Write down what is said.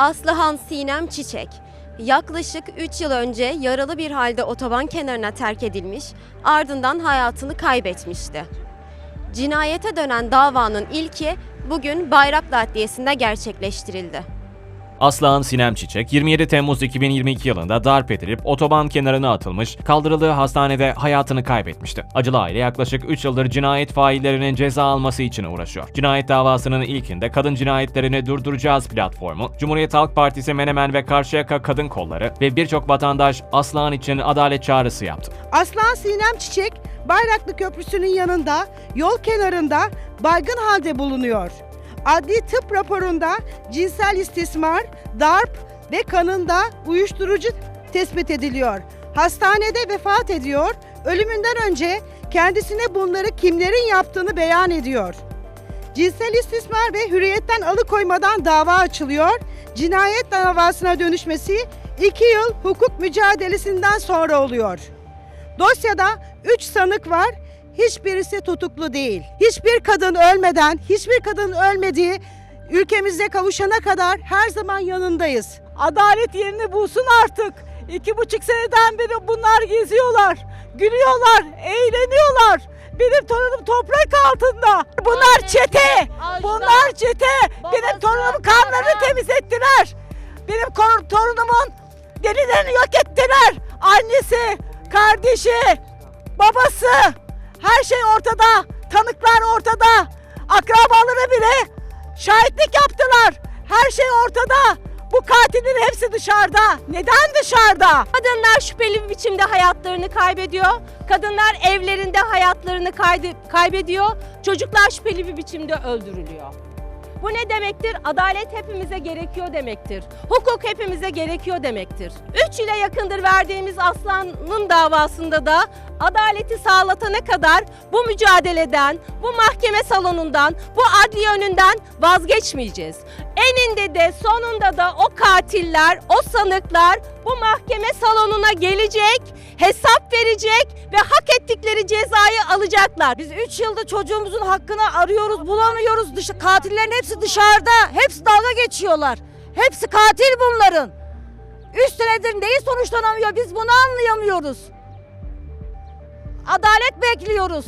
Aslıhan Sinem Çiçek yaklaşık 3 yıl önce yaralı bir halde otoban kenarına terk edilmiş, ardından hayatını kaybetmişti. Cinayete dönen davanın ilki bugün Bayraklı Adliyesi'nde gerçekleştirildi. Aslıhan Sinem Çiçek 27 Temmuz 2022 yılında darp edilip otoban kenarına atılmış, kaldırıldığı hastanede hayatını kaybetmişti. Acılı aile yaklaşık 3 yıldır cinayet faillerinin ceza alması için uğraşıyor. Cinayet davasının ilkinde kadın cinayetlerini durduracağız platformu, Cumhuriyet Halk Partisi Menemen ve Karşıyaka Kadın Kolları ve birçok vatandaş Aslıhan için adalet çağrısı yaptı. Aslan Sinem Çiçek, Bayraklı Köprüsü'nün yanında, yol kenarında baygın halde bulunuyor. Adli tıp raporunda cinsel istismar, darp ve kanında uyuşturucu tespit ediliyor. Hastanede vefat ediyor. Ölümünden önce kendisine bunları kimlerin yaptığını beyan ediyor. Cinsel istismar ve hürriyetten alıkoymadan dava açılıyor. Cinayet davasına dönüşmesi 2 yıl hukuk mücadelesinden sonra oluyor. Dosyada 3 sanık var. Hiçbirisi tutuklu değil. Hiçbir kadın ölmeden, hiçbir kadın ölmediği ülkemizde kavuşana kadar her zaman yanındayız. Adalet yerini bulsun artık. İki buçuk seneden beri bunlar geziyorlar. Gülüyorlar, eğleniyorlar. Benim torunum toprak altında. Bunlar çete. Bunlar çete. Benim torunumun kanlarını temizlettiler. Benim kor- torunumun derilerini yok ettiler. Annesi, kardeşi, babası. Her şey ortada. Tanıklar ortada. Akrabaları bile şahitlik yaptılar. Her şey ortada. Bu katillerin hepsi dışarıda. Neden dışarıda? Kadınlar şüpheli bir biçimde hayatlarını kaybediyor. Kadınlar evlerinde hayatlarını kaybediyor. Çocuklar şüpheli bir biçimde öldürülüyor. Bu ne demektir? Adalet hepimize gerekiyor demektir. Hukuk hepimize gerekiyor demektir. 3 ile yakındır verdiğimiz Aslan'ın davasında da adaleti sağlatana kadar bu mücadeleden, bu mahkeme salonundan, bu adli önünden vazgeçmeyeceğiz. Eninde de sonunda da o katiller, o sanıklar bu mahkeme salonuna gelecek, hesap verecek ve hak ettikleri cezayı alacaklar. Biz 3 yılda çocuğumuzun hakkını arıyoruz, bulamıyoruz. Dışı, katillerin hepsi dışarıda. Hepsi dalga geçiyorlar. Hepsi katil bunların. 3 senedir neyi sonuçlanamıyor biz bunu anlayamıyoruz. Adalet bekliyoruz.